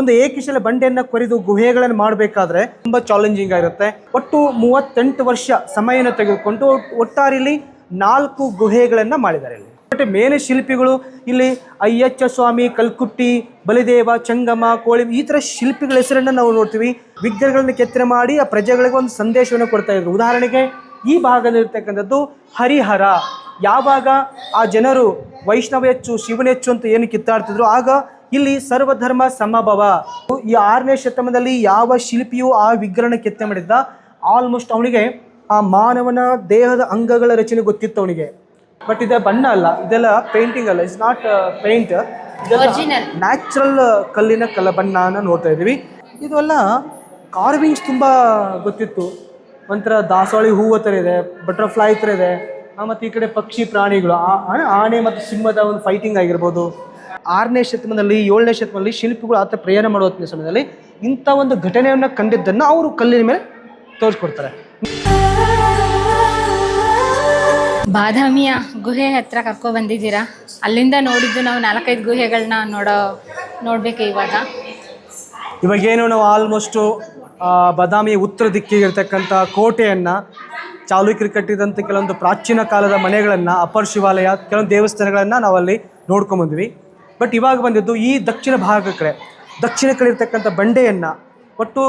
ಒಂದು ಏಕಶಿಲೆ ಬಂಡೆಯನ್ನು ಕೊರೆದು ಗುಹೆಗಳನ್ನು ಮಾಡಬೇಕಾದ್ರೆ ತುಂಬಾ ಚಾಲೆಂಜಿಂಗ್ ಆಗಿರುತ್ತೆ. ಒಟ್ಟು ಮೂವತ್ತೆಂಟು ವರ್ಷ ಸಮಯನ ತೆಗೆದುಕೊಂಡು ಒಟ್ಟಾರಿಲಿ ನಾಲ್ಕು ಗುಹೆಗಳನ್ನು ಮಾಡಿದ್ದಾರೆ ಇಲ್ಲಿ. ಬಟ್ ಮೇಲೆ ಶಿಲ್ಪಿಗಳು ಇಲ್ಲಿ ಅಯ್ಯಚ್ಚ ಸ್ವಾಮಿ, ಕಲ್ಕುಟ್ಟಿ, ಬಲಿದೇವ ಚಂಗಮ ಕೋಳಿ ಈ ಥರ ಶಿಲ್ಪಿಗಳ ಹೆಸರನ್ನು ನಾವು ನೋಡ್ತೀವಿ. ವಿಗ್ರಹಗಳನ್ನು ಕೆತ್ತನೆ ಮಾಡಿ ಆ ಪ್ರಜೆಗಳಿಗೆ ಒಂದು ಸಂದೇಶವನ್ನು ಕೊಡ್ತಾ ಇದ್ರು. ಉದಾಹರಣೆಗೆ ಈ ಭಾಗದಲ್ಲಿರ್ತಕ್ಕಂಥದ್ದು ಹರಿಹರ. ಯಾವಾಗ ಆ ಜನರು ವೈಷ್ಣವ ಹೆಚ್ಚು, ಶಿವನ ಹೆಚ್ಚು ಅಂತ ಏನು ಕಿತ್ತಾಡ್ತಿದ್ರು, ಆಗ ಇಲ್ಲಿ ಸರ್ವಧರ್ಮ ಸಮಭವ. ಈ ಆರನೇ ಶತಮಾನದಲ್ಲಿ ಯಾವ ಶಿಲ್ಪಿಯು ಆ ವಿಗ್ರಹನ ಕೆತ್ತನೆ ಮಾಡಿದ್ದ? ಆಲ್ಮೋಸ್ಟ್ ಅವನಿಗೆ ಆ ಮಾನವನ ದೇಹದ ಅಂಗಗಳ ರಚನೆ ಗೊತ್ತಿತ್ತು ಅವನಿಗೆ. ಬಟ್ ಇದೆ ಬಣ್ಣ ಅಲ್ಲ ಇದೆಲ್ಲ ಪೇಂಟಿಂಗ್ ಅಲ್ಲ ಇಟ್ಸ್ ನಾಟ್ ಪೇಂಟ್. ನ್ಯಾಚುರಲ್ ಕಲ್ಲಿನ ಕಲ ಬಣ್ಣನ ನೋಡ್ತಾ ಇದೀವಿ ಇದೆಲ್ಲ ಕಾರ್ವಿಂಗ್ಸ್ ತುಂಬ ಗೊತ್ತಿತ್ತು. ಒಂಥರ ದಾಸವಾಳಿ ಹೂವು ಥರ ಇದೆ ಬಟರ್ಫ್ಲೈ ಥರ ಇದೆ. ಮತ್ತು ಈ ಕಡೆ ಪಕ್ಷಿ ಪ್ರಾಣಿಗಳು ಆನೆ ಮತ್ತು ಸಿಂಹದ ಒಂದು ಫೈಟಿಂಗ್ ಆಗಿರ್ಬೋದು. ಆರನೇ ಶತಮಾನದಲ್ಲಿ ಏಳನೇ ಶತಮಾನದಲ್ಲಿ ಶಿಲ್ಪಿಗಳು ಆತ ಪ್ರಯಾಣ ಮಾಡುವ ಸಮಯದಲ್ಲಿ ಇಂಥ ಒಂದು ಘಟನೆಯನ್ನು ಕಂಡಿದ್ದನ್ನು ಅವರು ಕಲ್ಲಿನ ಮೇಲೆ ತೋರಿಸ್ಕೊಡ್ತಾರೆ. ಬಾದಾಮಿಯ ಗುಹೆ ಹತ್ರ ಕರ್ಕೊ ಬಂದಿದ್ದೀರಾ? ಅಲ್ಲಿಂದ ನೋಡಿದ್ದು ನಾವು ನಾಲ್ಕೈದು ಗುಹೆಗಳನ್ನ ನೋಡೋ ನೋಡಬೇಕು ಇವಾಗ. ಇವಾಗೇನು ನಾವು ಆಲ್ಮೋಸ್ಟು ಬಾದಾಮಿ ಉತ್ತರ ದಿಕ್ಕಿಗೆ ಇರ್ತಕ್ಕಂಥ ಕೋಟೆಯನ್ನು ಚಾಲುಕ್ಯರು ಕಟ್ಟಿದಂಥ ಕೆಲವೊಂದು ಪ್ರಾಚೀನ ಕಾಲದ ಮನೆಗಳನ್ನು ಅಪರ್ ಶಿವಾಲಯ ಕೆಲವೊಂದು ದೇವಸ್ಥಾನಗಳನ್ನು ನಾವಲ್ಲಿ ನೋಡ್ಕೊಂಬಂದ್ವಿ. ಬಟ್ ಇವಾಗ ಬಂದಿದ್ದು ಈ ದಕ್ಷಿಣ ಭಾಗಕ್ಕೆ ದಕ್ಷಿಣ ಕಡೆ ಇರ್ತಕ್ಕಂಥ ಬಂಡೆಯನ್ನು ಒಟ್ಟು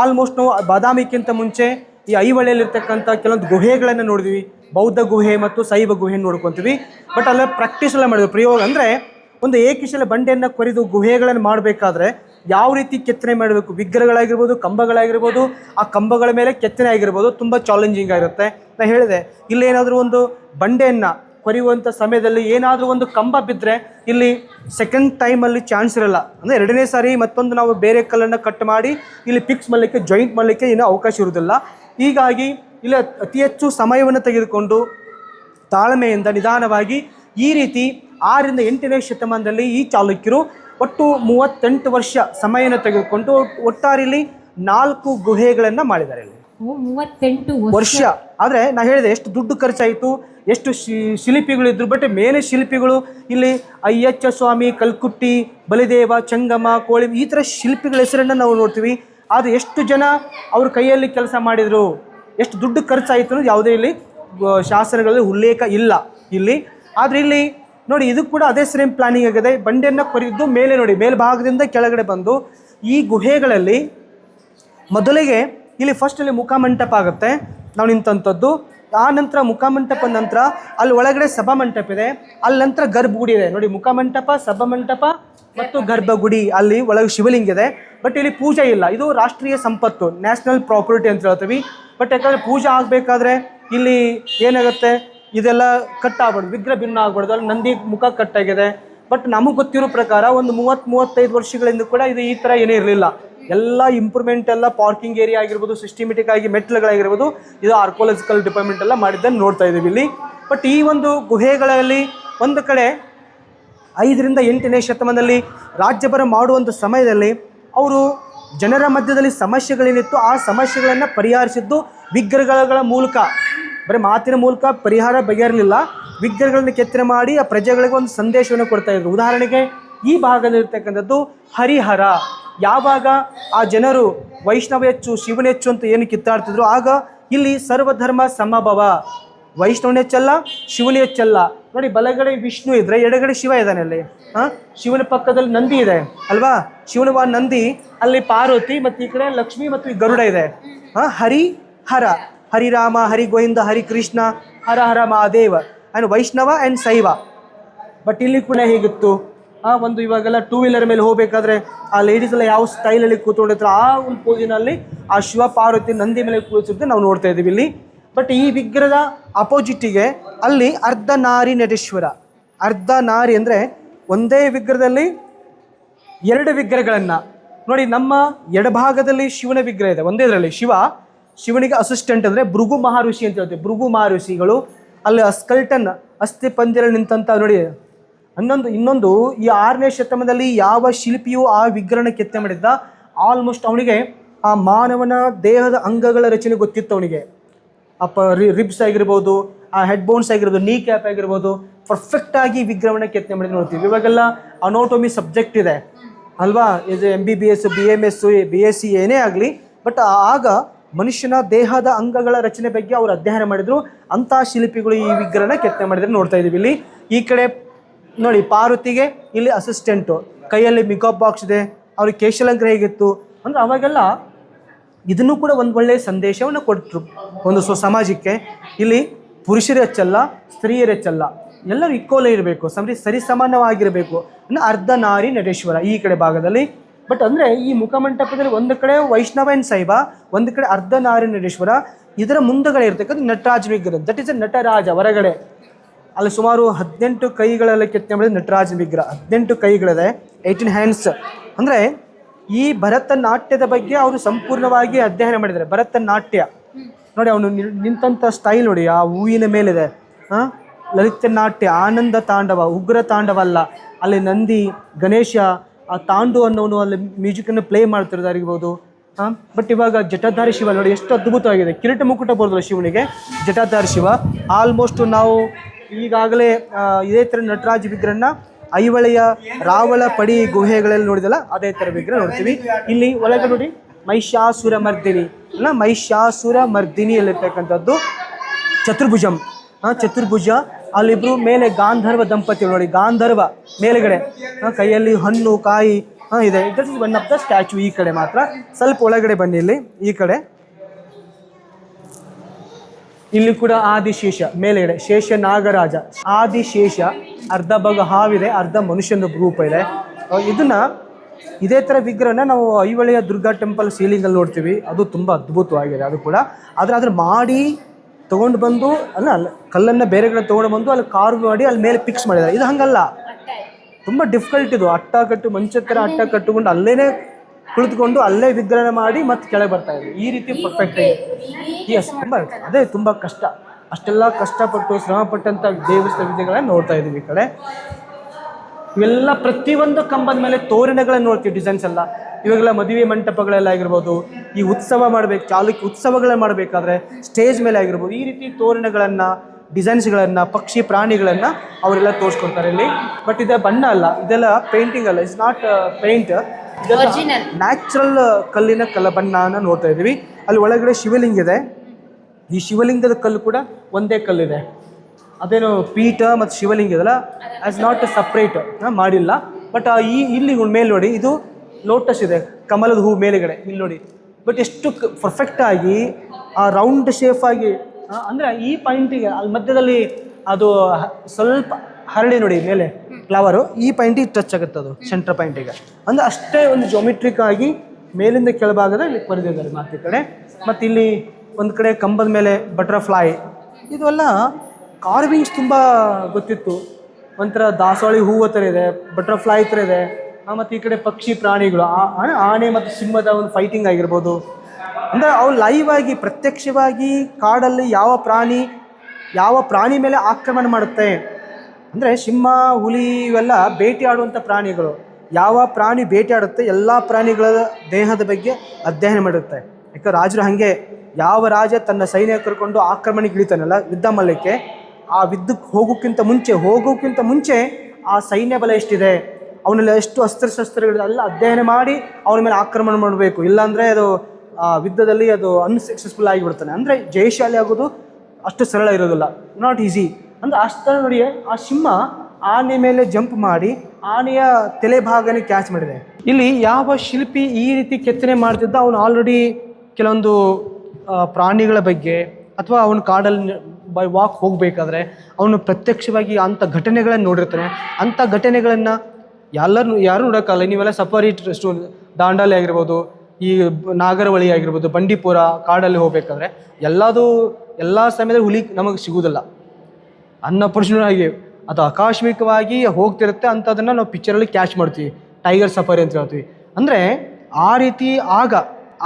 ಆಲ್ಮೋಸ್ಟ್ ನಾವು ಬಾದಾಮಿಕ್ಕಿಂತ ಮುಂಚೆ ಈ ಐಹೊಳೆಯಲ್ಲಿರ್ತಕ್ಕಂಥ ಕೆಲವೊಂದು ಗುಹೆಗಳನ್ನು ನೋಡಿದ್ವಿ. ಬೌದ್ಧ ಗುಹೆ ಮತ್ತು ಶೈವ ಗುಹೆ ನೋಡ್ಕೊತೀವಿ. ಬಟ್ ಅಲ್ಲ ಪ್ರಾಕ್ಟೀಸ್ ಎಲ್ಲ ಮಾಡಿದ್ವಿ. ಪ್ರಯೋಗ ಅಂದರೆ ಒಂದು ಏಕಶಿಲೆ ಬಂಡೆಯನ್ನು ಕೊರೆದು ಗುಹೆಗಳನ್ನು ಮಾಡಬೇಕಾದ್ರೆ ಯಾವ ರೀತಿ ಕೆತ್ತನೆ ಮಾಡಬೇಕು? ವಿಗ್ರಹಗಳಾಗಿರ್ಬೋದು, ಕಂಬಗಳಾಗಿರ್ಬೋದು, ಆ ಕಂಬಗಳ ಮೇಲೆ ಕೆತ್ತನೆ ಆಗಿರ್ಬೋದು ತುಂಬ ಚಾಲೆಂಜಿಂಗ್ ಆಗಿರುತ್ತೆ. ನಾನು ಹೇಳಿದೆ, ಇಲ್ಲೇನಾದರೂ ಒಂದು ಬಂಡೆಯನ್ನು ಕೊರೆಯುವಂಥ ಸಮಯದಲ್ಲಿ ಏನಾದರೂ ಒಂದು ಕಂಬ ಬಿದ್ದರೆ ಇಲ್ಲಿ ಸೆಕೆಂಡ್ ಟೈಮಲ್ಲಿ ಚಾನ್ಸ್ ಇರಲ್ಲ. ಅಂದರೆ ಎರಡನೇ ಸಾರಿ ಮತ್ತೊಂದು ನಾವು ಬೇರೆ ಕಲ್ಲನ್ನು ಕಟ್ ಮಾಡಿ ಇಲ್ಲಿ ಫಿಕ್ಸ್ ಮಾಡಲಿಕ್ಕೆ ಜಾಯಿಂಟ್ ಮಾಡಲಿಕ್ಕೆ ಏನೂ ಅವಕಾಶ ಇರುವುದಿಲ್ಲ. ಹೀಗಾಗಿ ಇಲ್ಲಿ ಅತಿ ಹೆಚ್ಚು ಸಮಯವನ್ನು ತೆಗೆದುಕೊಂಡು ತಾಳ್ಮೆಯಿಂದ ನಿಧಾನವಾಗಿ ಈ ರೀತಿ ಆರಿಂದ ಎಂಟನೇ ಶತಮಾನದಲ್ಲಿ ಈ ಚಾಲುಕ್ಯರು ಒಟ್ಟು ಮೂವತ್ತೆಂಟು ವರ್ಷ ಸಮಯವನ್ನು ತೆಗೆದುಕೊಂಡು ಒಟ್ಟಾರಿಲಿ ನಾಲ್ಕು ಗುಹೆಗಳನ್ನು ಮಾಡಿದ್ದಾರೆ ಇಲ್ಲಿ. ಮೂವತ್ತೆಂಟು ವರ್ಷ. ಆದರೆ ನಾ ಹೇಳಿದೆ, ಎಷ್ಟು ದುಡ್ಡು ಖರ್ಚಾಯಿತು, ಎಷ್ಟು ಶಿಲ್ಪಿಗಳು ಶಿಲ್ಪಿಗಳಿದ್ರು ಬಟ್ ಮೇಲೆ ಶಿಲ್ಪಿಗಳು ಇಲ್ಲಿ ಅಯ್ಯಚ್ಚ ಸ್ವಾಮಿ, ಕಲ್ಕುಟ್ಟಿ, ಬಲಿದೇವ ಚಂಗಮ ಕೋಳಿ ಈ ಥರ ಶಿಲ್ಪಿಗಳ ಹೆಸರನ್ನು ನಾವು ನೋಡ್ತೀವಿ. ಆದರೆ ಎಷ್ಟು ಜನ ಅವ್ರ ಕೈಯಲ್ಲಿ ಕೆಲಸ ಮಾಡಿದರು, ಎಷ್ಟು ದುಡ್ಡು ಖರ್ಚಾಯಿತು ಅನ್ನೋದು ಯಾವುದೇ ಇಲ್ಲಿ ಶಾಸನಗಳಲ್ಲಿ ಉಲ್ಲೇಖ ಇಲ್ಲ ಇಲ್ಲಿ. ಆದರೆ ಇಲ್ಲಿ ನೋಡಿ, ಇದು ಕೂಡ ಅದೇ ಸೇಮ್ ಪ್ಲಾನಿಂಗ್ ಆಗಿದೆ. ಬಂಡೆಯನ್ನು ಕೊರಿದ್ದು ಮೇಲೆ ನೋಡಿ, ಮೇಲ್ಭಾಗದಿಂದ ಕೆಳಗಡೆ ಬಂದು ಈ ಗುಹೆಗಳಲ್ಲಿ ಮೊದಲಿಗೆ ಇಲ್ಲಿ ಫಸ್ಟ್ ಇಲ್ಲಿ ಮುಖಮಂಟಪ ಆಗುತ್ತೆ. ನಾವು ನಿಂತಂಥದ್ದು. ಆ ನಂತರ ಮುಖಮಂಟಪ ನಂತರ ಅಲ್ಲಿ ಒಳಗಡೆ ಸಭಾಮಂಟಪ ಇದೆ. ಅಲ್ಲಿ ನಂತರ ಗರ್ಭಗುಡಿ ಇದೆ. ನೋಡಿ ಮುಖಮಂಟಪ ಸಭಾಮಂಟಪ ಮತ್ತು ಗರ್ಭಗುಡಿ. ಅಲ್ಲಿ ಒಳಗೆ ಶಿವಲಿಂಗ ಇದೆ. ಬಟ್ ಇಲ್ಲಿ ಪೂಜೆ ಇಲ್ಲ. ಇದು ರಾಷ್ಟ್ರೀಯ ಸಂಪತ್ತು ನ್ಯಾಷನಲ್ ಪ್ರಾಪರ್ಟಿ ಅಂತ ಹೇಳ್ತೀವಿ. ಬಟ್ ಯಾಕಂದರೆ ಪೂಜೆ ಆಗಬೇಕಾದ್ರೆ ಇಲ್ಲಿ ಏನಾಗುತ್ತೆ? ಇದೆಲ್ಲ ಕಟ್ ಆಗ್ಬಾರ್ದು ವಿಗ್ರಹ ಭಿನ್ನ ಆಗ್ಬಾರ್ದು ಅಲ್ಲಿ ನಂದಿ ಮುಖ ಕಟ್ಟಾಗಿದೆ. ಬಟ್ ನಮಗೆ ಗೊತ್ತಿರೋ ಪ್ರಕಾರ ಒಂದು ಮೂವತ್ತು ಮೂವತ್ತೈದು ವರ್ಷಗಳಿಂದ ಕೂಡ ಇದು ಈ ಥರ ಏನೇ ಇರಲಿಲ್ಲ. ಎಲ್ಲ ಇಂಪ್ರೂವ್ಮೆಂಟ್ ಎಲ್ಲ ಪಾರ್ಕಿಂಗ್ ಏರಿಯಾ ಆಗಿರ್ಬೋದು ಸಿಸ್ಟಮೆಟಿಕ್ ಆಗಿ ಮೆಟ್ಲುಗಳಾಗಿರ್ಬೋದು ಇದು ಆರ್ಕೋಲಜಿಕಲ್ ಡಿಪಾರ್ಟ್ಮೆಂಟ್ ಎಲ್ಲ ಮಾಡಿದ್ದನ್ನು ನೋಡ್ತಾ ಇದ್ದೀವಿ ಇಲ್ಲಿ. ಬಟ್ ಈ ಒಂದು ಗುಹೆಗಳಲ್ಲಿ ಒಂದು ಕಡೆ ಐದರಿಂದ ಎಂಟನೇ ಶತಮಾನದಲ್ಲಿ ರಾಜ್ಯಭರ ಮಾಡುವಂಥ ಸಮಯದಲ್ಲಿ ಅವರು ಜನರ ಮಧ್ಯದಲ್ಲಿ ಸಮಸ್ಯೆಗಳೇನಿತ್ತು, ಆ ಸಮಸ್ಯೆಗಳನ್ನು ಪರಿಹರಿಸಿದ್ದು ವಿಗ್ರಹಗಳ ಮೂಲಕ. ಬರೀ ಮಾತಿನ ಮೂಲಕ ಪರಿಹಾರ ಬಗೆಹರಲಿಲ್ಲ. ವಿಗ್ರಹಗಳನ್ನು ಕೆತ್ತನೆ ಮಾಡಿ ಆ ಪ್ರಜೆಗಳಿಗೆ ಒಂದು ಸಂದೇಶವನ್ನು ಕೊಡ್ತಾ ಇದ್ರು. ಉದಾಹರಣೆಗೆ ಈ ಭಾಗದಲ್ಲಿರ್ತಕ್ಕಂಥದ್ದು ಹರಿಹರ. ಯಾವಾಗ ಆ ಜನರು ವೈಷ್ಣವ ಹೆಚ್ಚು, ಶಿವನ ಹೆಚ್ಚು ಅಂತ ಏನು ಕಿತ್ತಾಡ್ತಿದ್ರು, ಆಗ ಇಲ್ಲಿ ಸರ್ವಧರ್ಮ ಸಮಭವ. ವೈಷ್ಣವನ ಹೆಚ್ಚಲ್ಲ, ಶಿವನ ಹೆಚ್ಚಲ್ಲ. ನೋಡಿ, ಬಲಗಡೆ ವಿಷ್ಣು ಇದ್ರೆ, ಎಡಗಡೆ ಶಿವ ಇದ್ದಾನೆ ಅಲ್ಲಿ. ಹಾ? ಶಿವನ ಪಕ್ಕದಲ್ಲಿ ನಂದಿ ಇದೆ, ಅಲ್ವಾ? ಶಿವನ ನಂದಿ, ಅಲ್ಲಿ ಪಾರ್ವತಿ ಮತ್ತು ಈ ಕಡೆ ಲಕ್ಷ್ಮಿ ಮತ್ತು ಗರುಡ ಇದೆ. ಹಾ? Hari, Hara. Hariram Hari Govinda, Hari Krishna, Hara Hara Mahadev. And Vaishnava and Shaiva. But ಇಲ್ಲಿ ಕೂಡ ಹೇಗಿತ್ತು? ಆ ಒಂದು ಇವಾಗೆಲ್ಲ ಟೂ ವೀಲರ್ ಮೇಲೆ ಹೋಗ್ಬೇಕಾದ್ರೆ ಆ ಲೇಡೀಸ್ ಎಲ್ಲ ಯಾವ ಸ್ಟೈಲಲ್ಲಿ ಕೂತ್ಕೊಂಡಿರ್ತಾರೆ ಆ ಒಂದು ಪೋಸಿನಲ್ಲಿ ಆ ಶಿವ ಪಾರ್ವತಿ ನಂದಿ ಮೇಲೆ ಕೂರಿಸಿದ್ದು ನಾವು ನೋಡ್ತಾ ಇದ್ದೀವಿ ಇಲ್ಲಿ. ಬಟ್ ಈ ವಿಗ್ರಹದ ಅಪೋಸಿಟಿಗೆ ಅಲ್ಲಿ ಅರ್ಧ ನಾರಿ ನಟೇಶ್ವರ. ಅರ್ಧ ನಾರಿ ಅಂದರೆ ಒಂದೇ ವಿಗ್ರಹದಲ್ಲಿ ಎರಡು ವಿಗ್ರಹಗಳನ್ನು. ನೋಡಿ ನಮ್ಮ ಎಡಭಾಗದಲ್ಲಿ ಶಿವನ ವಿಗ್ರಹ ಇದೆ. ಒಂದೇ ಇದರಲ್ಲಿ ಶಿವ, ಶಿವನಿಗೆ ಅಸಿಸ್ಟೆಂಟ್ ಅಂದರೆ ಭೃಗು ಮಹರ್ಷಿ ಅಂತ ಹೇಳ್ತೀವಿ. ಭೃಗು ಮಹರ್ಷಿಗಳು ಅಲ್ಲಿ ಅಸ್ಕಲ್ಟನ್ ಅಸ್ಥಿ ಪಂಜರ ನಿಂತಂತ ನೋಡಿ ಹನ್ನೊಂದು, ಇನ್ನೊಂದು, ಈ ಆರನೇ ಶತಮಾನದಲ್ಲಿ ಯಾವ ಶಿಲ್ಪಿಯು ಆ ವಿಗ್ರಹಣ ಕೆತ್ತನೆ ಮಾಡಿದ್ದ? ಆಲ್ಮೋಸ್ಟ್ ಅವನಿಗೆ ಆ ಮಾನವನ ದೇಹದ ಅಂಗಗಳ ರಚನೆ ಗೊತ್ತಿತ್ತು ಅವನಿಗೆ. ಅಪ್ಪ ರಿಬ್ಸ್ ಆಗಿರ್ಬೋದು, ಆ ಹೆಡ್ ಬೋನ್ಸ್ ಆಗಿರ್ಬೋದು ನೀ ಕ್ಯಾಪ್ ಆಗಿರ್ಬೋದು ಪರ್ಫೆಕ್ಟ್ ಆಗಿ ವಿಗ್ರಹಣ ಕೆತ್ತನೆ ಮಾಡಿದ್ರು ನೋಡ್ತೀವಿ. ಇವಾಗೆಲ್ಲ ಅನೋಟೊಮಿ ಸಬ್ಜೆಕ್ಟ್ ಇದೆ. ಅಲ್ವಾ? ಇದು M B B S B M S B S C ಏನೇ ಆಗಲಿ ಬಟ್ ಆಗ ಮನುಷ್ಯನ ದೇಹದ ಅಂಗಗಳ ರಚನೆ ಬಗ್ಗೆ ಅವರು ಅಧ್ಯಯನ ಮಾಡಿದ್ರು. ಅಂಥ ಶಿಲ್ಪಿಗಳು ಈ ವಿಗ್ರಹಣ ಕೆತ್ತನೆ ಮಾಡಿದ್ರೆ ನೋಡ್ತಾ ಇದ್ದೀವಿ ಇಲ್ಲಿ. ಈ ಕಡೆ ನೋಡಿ, ಪಾರ್ವತಿಗೆ ಇಲ್ಲಿ ಅಸಿಸ್ಟೆಂಟು ಕೈಯಲ್ಲಿ ಮಿಕಪ್ ಬಾಕ್ಸ್ ಇದೆ, ಅವ್ರಿಗೆ ಕೇಶಲಂಕರ ಹೇಗಿತ್ತು? ಅಂದ್ರೆ ಅವಾಗೆಲ್ಲ ಇದನ್ನು ಕೂಡ ಒಂದು ಒಳ್ಳೆಯ ಸಂದೇಶವನ್ನು ಕೊಟ್ಟರು ಒಂದು ಸ್ವ ಸಮಾಜಕ್ಕೆ. ಇಲ್ಲಿ ಪುರುಷರೇ ಹೆಚ್ಚಲ್ಲ ಸ್ತ್ರೀಯರೇ ಹೆಚ್ಚಲ್ಲ ಎಲ್ಲರೂ ಇಕ್ಕೋಲೆ ಇರಬೇಕು. ಸರಿ ಸರಿಸಮಾನವಾಗಿರಬೇಕು ಅಂದರೆ ಅರ್ಧ ನಾರಿ ನಟೇಶ್ವರ ಈ ಕಡೆ ಭಾಗದಲ್ಲಿ. ಬಟ್ ಅಂದರೆ ಈ ಮುಖಮಂಟಪದಲ್ಲಿ ಒಂದು ಕಡೆ ವೈಷ್ಣವನ್ ಸೈಬ ಒಂದು ಕಡೆ ಅರ್ಧ ನಾರಿ ನಟೇಶ್ವರ. ಇದರ ಮುಂದಗಡೆ ಇರ್ತಕ್ಕಂಥ ನಟರಾಜ ವಿಗ್ರಹ. ದಟ್ ಇಸ್ ಎ ನಟರಾಜ ಹೊರಗಡೆ. ಅಲ್ಲಿ ಸುಮಾರು ಹದಿನೆಂಟು ಕೈಗಳಲ್ಲಿ ಕೆತ್ತನೆ ಮಾಡಿದ ನಟರಾಜನ ವಿಗ್ರಹ. ಹದಿನೆಂಟು ಕೈಗಳಿದೆ. ಏಯ್ಟೀನ್ ಹ್ಯಾಂಡ್ಸ್ ಅಂದರೆ ಈ ಭರತನಾಟ್ಯದ ಬಗ್ಗೆ ಅವರು ಸಂಪೂರ್ಣವಾಗಿ ಅಧ್ಯಯನ ಮಾಡಿದ್ದಾರೆ. ಭರತನಾಟ್ಯ. ನೋಡಿ, ಅವನು ನಿಂತಂಥ ಸ್ಟೈಲ್ ನೋಡಿ, ಆ ಹೂವಿನ ಮೇಲಿದೆ. ಹಾಂ ಲಲಿತ ನಾಟ್ಯ ಆನಂದ ತಾಂಡವ, ಉಗ್ರ ತಾಂಡವ ಅಲ್ಲ ಅಲ್ಲಿ ನಂದಿ, ಗಣೇಶ, ಆ ತಾಂಡು ಅನ್ನೋನು ಅಲ್ಲಿ ಮ್ಯೂಸಿಕನ್ನು ಪ್ಲೇ ಮಾಡ್ತಿರೋದಾಗಿರ್ಬೋದು ಹಾಂ ಬಟ್ ಇವಾಗ ಜಟಾಧಾರಿ ಶಿವ ನೋಡಿ, ಎಷ್ಟು ಅದ್ಭುತವಾಗಿದೆ. ಕಿರೀಟ ಮುಕುಟ ಬರೋದಿಲ್ಲ ಶಿವನಿಗೆ? ಜಟಾಧಾರಿ ಶಿವ. ಆಲ್ಮೋಸ್ಟ್ ನಾವು ಈಗಾಗಲೇ ಇದೇ ಥರ ನಟರಾಜ ವಿಗ್ರಹನ ಐವಳೆಯ ರಾವಳ ಪಡಿ ಗುಹೆಗಳಲ್ಲಿ ನೋಡಿದಲ್ಲ, ಅದೇ ಥರ ವಿಗ್ರಹ ನೋಡ್ತೀವಿ. ಇಲ್ಲಿ ಒಳಗೆ ನೋಡಿ ಮಹಿಷಾಸುರ ಮರ್ದಿನಿ ಅಲ್ಲ ಮಹಿಷಾಸುರ ಮರ್ದಿನಿಯಲ್ಲಿರ್ತಕ್ಕಂಥದ್ದು ಚತುರ್ಭುಜಂ ಚತುರ್ಭುಜ, ಅಲ್ಲಿಬ್ರು ಮೇಲೆ ಗಾಂಧರ್ವ ದಂಪತಿ ನೋಡಿ, ಗಾಂಧರ್ವ ಮೇಲೆಗಡೆ ಕೈಯಲ್ಲಿ ಹಣ್ಣು, ಕಾಯಿ ಹಾಂ ಇದೆ. It is one of the statue ಈ ಕಡೆ ಮಾತ್ರ. ಸ್ವಲ್ಪ ಒಳಗಡೆ ಬನ್ನಿ ಇಲ್ಲಿ, ಈ ಕಡೆ. ಇಲ್ಲಿ ಕೂಡ ಆದಿಶೇಷ ಮೇಲೆಗಡೆ ಶೇಷ ನಾಗರಾಜ. ಆದಿಶೇಷ ಅರ್ಧ ಭಾಗ ಹಾವಿದೆ ಅರ್ಧ ಮನುಷ್ಯನ ರೂಪ ಇದೆ. ಇದನ್ನ ಇದೇ ಥರ ವಿಗ್ರಹನ ನಾವು ಐವಳೆಯ ದುರ್ಗಾ ಟೆಂಪಲ್ ಸೀಲಿಂಗಲ್ಲಿ ನೋಡ್ತೀವಿ. ಅದು ತುಂಬ ಅದ್ಭುತವಾಗಿದೆ ಅದು ಕೂಡ. ಆದರೆ ಅದ್ರ ಮಾಡಿ ತೊಗೊಂಡು ಬಂದು ಅಲ್ಲ ಅಲ್ಲ ಕಲ್ಲನ್ನು ಬೇರೆ ಕಡೆ ತೊಗೊಂಡು ಬಂದು ಅಲ್ಲಿ ಕಾರ್ವ್ ಮಾಡಿ ಅಲ್ಲಿ ಮೇಲೆ ಫಿಕ್ಸ್ ಮಾಡಿದ್ದಾರೆ. ಇದು ಹಂಗಲ್ಲ. ತುಂಬ ಡಿಫಿಕಲ್ಟ್ ಇದು. ಅಟ್ಟ ಕಟ್ಟು ಮಂಚ ಥರ ಅಟ್ಟ ಕಟ್ಟುಕೊಂಡು ಅಲ್ಲೇನೆ ಕುಳಿತುಕೊಂಡು ಅಲ್ಲೇ ವಿಗ್ರಹ ಮಾಡಿ ಮತ್ತೆ ಕೆಳಗೆ ಬರ್ತಾ ಇದೆ ಈ ರೀತಿ ಪರ್ಫೆಕ್ಟ್ ಆಗಿ. ಎಸ್ ತುಂಬ ಅದೇ ತುಂಬ ಕಷ್ಟ. ಅಷ್ಟೆಲ್ಲ ಕಷ್ಟಪಟ್ಟು ಶ್ರಮಪಟ್ಟಂಥ ದೇವಸ್ಥಾನ ವಿದ್ಯೆಗಳನ್ನ ನೋಡ್ತಾ ಇದ್ದೀವಿ ಈ ಕಡೆ. ಇವೆಲ್ಲ ಪ್ರತಿಯೊಂದು ಕಂಬದ ಮೇಲೆ ತೋರಣಗಳನ್ನ ನೋಡ್ತೀವಿ ಡಿಸೈನ್ಸ್ ಎಲ್ಲ. ಇವಾಗೆಲ್ಲ ಮದುವೆ ಮಂಟಪಗಳೆಲ್ಲ ಆಗಿರ್ಬೋದು ಈ ಉತ್ಸವ ಮಾಡಬೇಕು ಚಾಲುಕ್ಯ ಉತ್ಸವಗಳನ್ನ ಮಾಡಬೇಕಾದ್ರೆ ಸ್ಟೇಜ್ ಮೇಲೆ ಆಗಿರ್ಬೋದು ಈ ರೀತಿ ತೋರಣಗಳನ್ನು ಡಿಸೈನ್ಸ್ಗಳನ್ನು ಪಕ್ಷಿ ಪ್ರಾಣಿಗಳನ್ನು ಅವರೆಲ್ಲ ತೋರಿಸ್ಕೊಡ್ತಾರೆ ಇಲ್ಲಿ. ಬಟ್ ಇದೆ ಬಣ್ಣ ಅಲ್ಲ ಇದೆಲ್ಲ ಪೇಂಟಿಂಗ್ ಅಲ್ಲ. It's not paint. ನ್ಯಾಚುರಲ್ ಕಲ್ಲಿನ ಕಲ್ಲ ಬಣ್ಣನ ನೋಡ್ತಾ ಇದೀವಿ ಅಲ್ಲಿ ಒಳಗಡೆ ಶಿವಲಿಂಗ ಇದೆ. ಈ ಶಿವಲಿಂಗದ ಕಲ್ಲು ಕೂಡ ಒಂದೇ ಕಲ್ಲಿದೆ. ಅದೇನು ಪೀಠ ಮತ್ತು ಶಿವಲಿಂಗ ಇದೆಲ್ಲ? ಆಸ್ ನಾಟ್ ಸಪ್ರೇಟ್ ಮಾಡಿಲ್ಲ. ಬಟ್ ಈ ಇಲ್ಲಿ ಮೇಲೆ ನೋಡಿ ಇದು ಲೋಟಸ್ ಇದೆ. ಕಮಲದ ಹೂ ಮೇಲೆಗಡೆ ಇಲ್ಲಿ ನೋಡಿ. ಬಟ್ ಎಷ್ಟು ಪರ್ಫೆಕ್ಟ್ ಆಗಿ ಆ ರೌಂಡ್ ಶೇಪ್ ಆಗಿ ಅಂದ್ರೆ ಈ ಪಾಯಿಂಟಿಗೆ ಅಲ್ಲಿ ಮಧ್ಯದಲ್ಲಿ ಅದು ಸ್ವಲ್ಪ ಹರಳಿ ನೋಡಿ ಮೇಲೆ. ಫ್ಲವರು ಈ ಪಾಯಿಂಟಿಗೆ ಟಚ್ ಆಗುತ್ತೆ ಅದು ಸೆಂಟ್ರ್ ಪಾಯಿಂಟಿಗೆ ಅಂದ್ರೆ ಅಷ್ಟೇ ಒಂದು ಜೊಮೆಟ್ರಿಕ್ ಆಗಿ ಮೇಲಿಂದ ಕೆಳಭಾಗದ ಇಲ್ಲಿ ಬರೆದಿದ್ದಾರೆ ಮತ್ತೆ ಕಡೆ. ಮತ್ತು ಇಲ್ಲಿ ಒಂದು ಕಡೆ ಕಂಬದ ಮೇಲೆ ಬಟರ್ಫ್ಲೈ ಇದೆಲ್ಲ ಕಾರ್ವಿಂಗ್ಸ್ ತುಂಬ ಗೊತ್ತಿತ್ತು. ಒಂಥರ ದಾಸವಾಳಿ ಹೂವು ಥರ ಇದೆ ಬಟರ್ಫ್ಲೈ ಥರ ಇದೆ. ಮತ್ತು ಈ ಕಡೆ ಪಕ್ಷಿ ಪ್ರಾಣಿಗಳು ಆನೆ ಮತ್ತು ಸಿಂಹದ ಒಂದು ಫೈಟಿಂಗ್ ಆಗಿರ್ಬೋದು. ಅಂದರೆ ಅವು ಲೈವ್ ಆಗಿ, ಪ್ರತ್ಯಕ್ಷವಾಗಿ ಕಾಡಲ್ಲಿ ಯಾವ ಪ್ರಾಣಿ ಯಾವ ಪ್ರಾಣಿ ಮೇಲೆ ಆಕ್ರಮಣ ಮಾಡುತ್ತೆ ಅಂದರೆ ಸಿಂಹ, ಹುಲಿ ಇವೆಲ್ಲ ಬೇಟೆಯಾಡುವಂಥ ಪ್ರಾಣಿಗಳು. ಯಾವ ಪ್ರಾಣಿ ಬೇಟೆಯಾಡುತ್ತೆ ಎಲ್ಲ ಪ್ರಾಣಿಗಳ ದೇಹದ ಬಗ್ಗೆ ಅಧ್ಯಯನ ಮಾಡುತ್ತೆ ಯಾಕೆ ರಾಜರು ಹಾಗೆ, ಯಾವ ರಾಜ ತನ್ನ ಸೈನ್ಯ ಕರ್ಕೊಂಡು ಆಕ್ರಮಣಕ್ಕೆ ಇಳಿತಾನಲ್ಲ, ಯುದ್ಧ ಮಲ್ಲಕ್ಕೆ ಆ ಯುದ್ಧಕ್ಕೆ ಹೋಗೋಕ್ಕಿಂತ ಮುಂಚೆ ಹೋಗೋಕ್ಕಿಂತ ಮುಂಚೆ ಆ ಸೈನ್ಯ ಬಲ ಎಷ್ಟಿದೆ? ಅವನಲ್ಲಿ ಎಷ್ಟು ಅಸ್ತ್ರಶಸ್ತ್ರಗಳಿದೆ ಎಲ್ಲ ಅಧ್ಯಯನ ಮಾಡಿ ಅವನ ಮೇಲೆ ಆಕ್ರಮಣ ಮಾಡಬೇಕು. ಇಲ್ಲಾಂದರೆ ಅದು, ಆ ಯುದ್ಧದಲ್ಲಿ ಅದು ಅನ್ಸಕ್ಸಸ್ಫುಲ್ ಆಗಿಬಿಡ್ತಾನೆ. ಅಂದರೆ ಜಯಶಾಲಿ ಆಗೋದು ಅಷ್ಟು ಸರಳ ಇರೋದಿಲ್ಲ. ನಾಟ್ ಈಸಿ ಅಂದ್ರೆ ಅಷ್ಟು ನೋಡಿ ಆ ಸಿಂಹ ಆನೆ ಮೇಲೆ ಜಂಪ್ ಮಾಡಿ ಆನೆಯ ತಲೆ ಭಾಗನೇ ಕ್ಯಾಚ್ ಮಾಡಿದೆ. ಇಲ್ಲಿ ಯಾವ ಶಿಲ್ಪಿ ಈ ರೀತಿ ಕೆತ್ತನೆ ಮಾಡ್ತಿದ್ದ ಅವನು ಆಲ್ರೆಡಿ ಕೆಲವೊಂದು ಪ್ರಾಣಿಗಳ ಬಗ್ಗೆ ಅಥವಾ ಅವನು ಕಾಡಲ್ಲಿ ಬೈ ವಾಕ್ ಹೋಗಬೇಕಾದ್ರೆ ಅವನು ಪ್ರತ್ಯಕ್ಷವಾಗಿ ಅಂಥ ಘಟನೆಗಳನ್ನು ನೋಡಿರ್ತಾನೆ. ಅಂಥ ಘಟನೆಗಳನ್ನು ಎಲ್ಲರೂ ಯಾರು ನೋಡೋಕ್ಕಲ್ಲ ನೀವೆಲ್ಲ ಸಫಾರಿ ಸ್ಟೋ ದಾಂಡಾಲಿ ಆಗಿರ್ಬೋದು, ಈ ನಾಗರವಳಿ ಆಗಿರ್ಬೋದು, ಬಂಡೀಪುರ ಕಾಡಲ್ಲಿ ಹೋಗ್ಬೇಕಾದ್ರೆ ಎಲ್ಲದೂ, ಎಲ್ಲ ಸಮಯದಲ್ಲಿ ಹುಲಿ ನಮಗೆ ಸಿಗುವುದಿಲ್ಲ. ಅನ್ನಪೂರ್ಣ ಆಗಿ ಅದು ಆಕಸ್ಮಿಕವಾಗಿ ಹೋಗ್ತಿರುತ್ತೆ ಅಂಥದನ್ನು ನಾವು ಪಿಕ್ಚರಲ್ಲಿ ಕ್ಯಾಚ್ ಮಾಡ್ತೀವಿ. ಟೈಗರ್ ಸಫಾರಿ ಅಂತ ಹೇಳ್ತೀವಿ. ಅಂದರೆ ಆ ರೀತಿ ಆಗ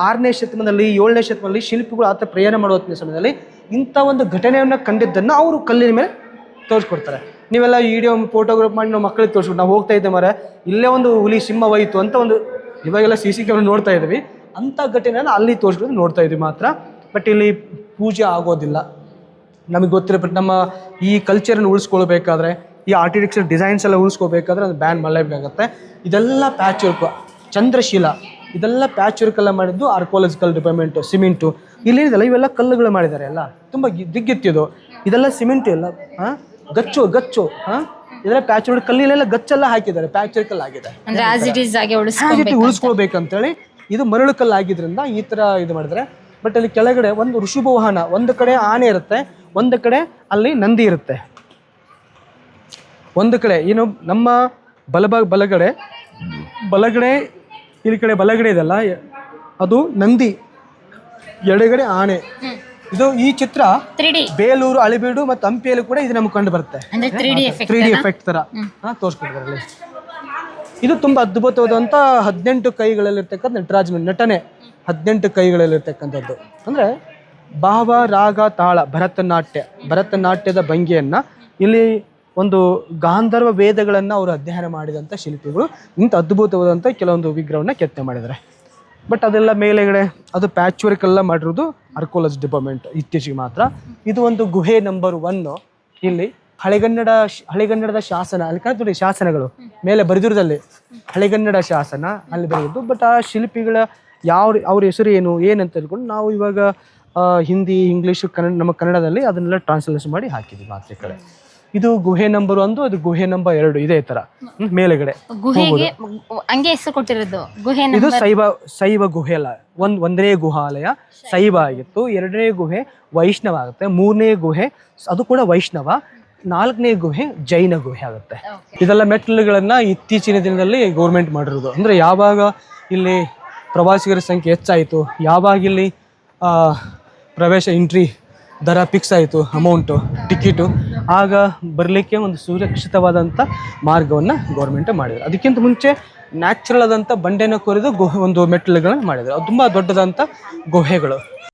ಆರನೇ ಶತಮಾನದಲ್ಲಿ, ಏಳನೇ ಶತಮಾನದಲ್ಲಿ ಶಿಲ್ಪಿಗಳು ಆತ ಪ್ರಯಾಣ ಮಾಡುವ ಸಮಯದಲ್ಲಿ ಇಂಥ ಒಂದು ಘಟನೆಯನ್ನು ಕಂಡಿದ್ದನ್ನು ಅವರು ಕಲ್ಲಿನ ಮೇಲೆ ತೋರಿಸ್ಕೊಡ್ತಾರೆ. ನೀವೆಲ್ಲ ವಿಡಿಯೋ ಫೋಟೋಗ್ರಾಫ್ ಮಾಡಿ ನಾವು ಮಕ್ಕಳಿಗೆ ತೋರಿಸ್ಬಿಟ್ಟು ನಾವು ಹೋಗ್ತಾ ಇದ್ದೆ ಮರ ಇಲ್ಲೇ ಒಂದು ಹುಲಿ ಸಿಂಹ ಹೋಯಿತು ಅಂತ ಒಂದು ಇವಾಗೆಲ್ಲ ಸಿ ಸಿ ಕ್ಯಾಮ್ರಾ ನೋಡ್ತಾ ಇದ್ದೀವಿ. ಅಂಥ ಘಟನೆಯನ್ನು ಅಲ್ಲಿ ತೋರಿಸ್ಕೊಂಡು ನೋಡ್ತಾ ಇದ್ವಿ ಮಾತ್ರ. ಬಟ್ ಇಲ್ಲಿ ಪೂಜೆ ಆಗೋದಿಲ್ಲ. ನಮಗೆ ಗೊತ್ತಿರೋ ನಮ್ಮ ಈ ಕಲ್ಚರನ್ನು ಉಳಿಸ್ಕೊಳ್ಬೇಕಾದ್ರೆ ಈ ಆರ್ಟಿಟೆಕ್ಚರ್ ಡಿಸೈನ್ಸ್ ಎಲ್ಲ ಉಳಿಸ್ಕೋಬೇಕಾದ್ರೆ ಅದು ಬ್ಯಾನ್ ಮಾಡಲೇಬೇಕಾಗತ್ತೆ. ಇದೆಲ್ಲ ಪ್ಯಾಚ್ ವರ್ಕ್ ಚಂದ್ರಶೀಲ ಇದೆಲ್ಲ ಪ್ಯಾಚ್ ವರ್ಕ್ ಎಲ್ಲ ಮಾಡಿದ್ದು ಆರ್ಕೋಲಜಿಕಲ್ ಡಿಪಾರ್ಟ್ಮೆಂಟು ಸಿಮೆಂಟು ಇಲ್ಲೇನಿದೆಲ್ಲ ಇವೆಲ್ಲ ಕಲ್ಲುಗಳು ಮಾಡಿದ್ದಾರೆ ಎಲ್ಲ ತುಂಬ ದಿಗ್ಗೆತ್ತಿದ್ದು ದಿಗ್ಗೆತ್ತಿದು ಇದೆಲ್ಲ ಸಿಮೆಂಟ್ ಎಲ್ಲ ಹಾಂ? ಗಚ್ಚು ಗಚ್ಚು ಹಾಂ? ಇದೆಲ್ಲ ಪ್ಯಾಚ್ ವರ್ಕ್ ಕಲ್ಲಿಲೆಲ್ಲ ಗಚ್ಚೆಲ್ಲ ಹಾಕಿದ್ದಾರೆ ಪ್ಯಾಚ್ ವರ್ಕ್ ಎಲ್ಲ ಆಗಿದೆ. ಉಳಿಸ್ಕೊಬೇಕು ಉಳಿಸ್ಕೊಳ್ಬೇಕಂತೇಳಿ ಇದು ಮರಳು ಕಲ್ಲು ಆಗಿದ್ರಿಂದ ಈ ಥರ ಇದು ಮಾಡಿದ್ರೆ ಬಟ್ ಅಲ್ಲಿ ಕೆಳಗಡೆ ಒಂದು ವಾಹನ ಒಂದು ಕಡೆ ಆನೆ ಇರುತ್ತೆ. ಒಂದು ಕಡೆ ಅಲ್ಲಿ ನಂದಿ ಇರುತ್ತೆ. ಒಂದು ಕಡೆ ಏನು ನಮ್ಮ ಬಲಭಾಗ ಬಲಗಡೆ ಬಲಗಡೆ ಇಲ್ಲಿ ಕಡೆ ಬಲಗಡೆ ಇದೆಲ್ಲ ಅದು ನಂದಿ ಎಡಗಡೆ ಆನೆ. ಇದು ಈ ಚಿತ್ರ ತ್ರೀ ಬೇಲೂರು ಅಳಿಬೀಡು ಮತ್ತು ಹಂಪಿಯಲ್ಲಿ ಕೂಡ ಇದು ನಮ್ಗೆ ಕಂಡು ಬರುತ್ತೆ. ತ್ರೀ ಡಿ ಎಫೆಕ್ಟ್ ತರ ತೋರಿಸ್ಕೊಡ್ತಾರೆ ಅಲ್ಲಿ? ಇದು ತುಂಬ ಅದ್ಭುತವಾದಂಥ ಹದಿನೆಂಟು ಕೈಗಳಲ್ಲಿರ್ತಕ್ಕಂಥ ನಟರಾಜ್ ನಟನೆ. ಹದಿನೆಂಟು ಕೈಗಳಲ್ಲಿರ್ತಕ್ಕಂಥದ್ದು. ಅಂದರೆ ಭಾವ, ರಾಗ, ತಾಳ, ಭರತನಾಟ್ಯ, ಭರತನಾಟ್ಯದ ಭಂಗಿಯನ್ನು ಇಲ್ಲಿ ಒಂದು ಗಾಂಧರ್ವ ವೇದಗಳನ್ನು ಅವರು ಅಧ್ಯಯನ ಮಾಡಿದಂಥ ಶಿಲ್ಪಿಗಳು, ಇಂಥ ಅದ್ಭುತವಾದಂಥ ಕೆಲವೊಂದು ವಿಗ್ರಹವನ್ನು ಕೆತ್ತನೆ ಮಾಡಿದ್ದಾರೆ. ಬಟ್ ಅದೆಲ್ಲ ಮೇಲೆಗಡೆ ಅದು ಪ್ಯಾಚ್ ವರ್ಕ್ ಎಲ್ಲ ಮಾಡಿರೋದು ಅರ್ಕೋಲಜಿ ಡಿಪಾರ್ಟ್ಮೆಂಟ್ ಇತ್ತೀಚೆಗೆ ಮಾತ್ರ. ಇದು ಒಂದು ಗುಹೆ ನಂಬರ್ ಒನ್ನು ಇಲ್ಲಿ ಹಳೆಗನ್ನಡ ಹಳೆಗನ್ನಡದ ಶಾಸನ, ಅಲ್ಲಿ ಕಾಣ್ತದೆ ಶಾಸನಗಳು, ಮೇಲೆ ಬರೆದಿರೋದಲ್ಲಿ, ಹಳೆಗನ್ನಡ ಶಾಸನ ಅಲ್ಲಿ ಬರೆದಿದ್ದು. ಬಟ್ ಆ ಶಿಲ್ಪಿಗಳ ಯಾವ ಅವ್ರ ಹೆಸರು ಏನು ಏನಂತ ಹೇಳ್ಕೊಂಡು ನಾವು ಇವಾಗ ಹಿಂದಿ ಇಂಗ್ಲೀಷು ಕನ್ನಡ ನಮ್ಮ ಕನ್ನಡದಲ್ಲಿ ಅದನ್ನೆಲ್ಲ ಟ್ರಾನ್ಸ್ಲೇಷನ್ ಮಾಡಿ ಹಾಕಿದ್ವಿ ಮಾತ್ರೆ ಕಡೆ. ಇದು ಗುಹೆ ನಂಬರ್ ಒಂದು ಅದು ಗುಹೆ ನಂಬರ್ ಎರಡು ಇದೇ ತರ. ಹ್ಮ್, ಮೇಲೆಗಡೆ ಗುಹೆಗೆ ಹಂಗೆ ಹೆಸರು ಕೊಟ್ಟಿರೋದು ಗುಹೆ ಇದು ಶೈವ ಶೈವ ಗುಹೆ ಅಲ್ಲ ಒಂದ್ ಒಂದನೇ ಗುಹಾಲಯ ಶೈವ ಆಗಿತ್ತು. ಎರಡನೇ ಗುಹೆ ವೈಷ್ಣವ ಆಗುತ್ತೆ ಮೂರನೇ ಗುಹೆ ಅದು ಕೂಡ ವೈಷ್ಣವ ನಾಲ್ಕನೇ ಗುಹೆ ಜೈನ ಗುಹೆ ಆಗುತ್ತೆ. ಇದೆಲ್ಲ ಮೆಟ್ಟಲುಗಳನ್ನ ಇತ್ತೀಚಿನ ದಿನದಲ್ಲಿ ಗೌರ್ಮೆಂಟ್ ಮಾಡಿರೋದು. ಅಂದ್ರೆ ಯಾವಾಗ ಇಲ್ಲಿ ಪ್ರವಾಸಿಗರ ಸಂಖ್ಯೆ ಹೆಚ್ಚಾಯಿತು ಯಾವಾಗ ಇಲ್ಲಿ ಆ, ಪ್ರವೇಶ ಎಂಟ್ರಿ ದರ ಫಿಕ್ಸ್ ಆಯಿತು ಅಮೌಂಟು ಟಿಕೆಟು ಆಗ ಬರಲಿಕ್ಕೆ ಒಂದು ಸುರಕ್ಷಿತವಾದಂಥ ಮಾರ್ಗವನ್ನು ಗೌರ್ಮೆಂಟ್ ಮಾಡಿದರು. ಅದಕ್ಕಿಂತ ಮುಂಚೆ ನ್ಯಾಚುರಲ್ ಆದಂಥ ಬಂಡೆನ ಕೊರೆದು ಗುಹೆ ಒಂದು ಮೆಟ್ಟಿಲುಗಳನ್ನು ಮಾಡಿದರು. ಅದು ತುಂಬ ದೊಡ್ಡದಂಥ ಗುಹೆಗಳು.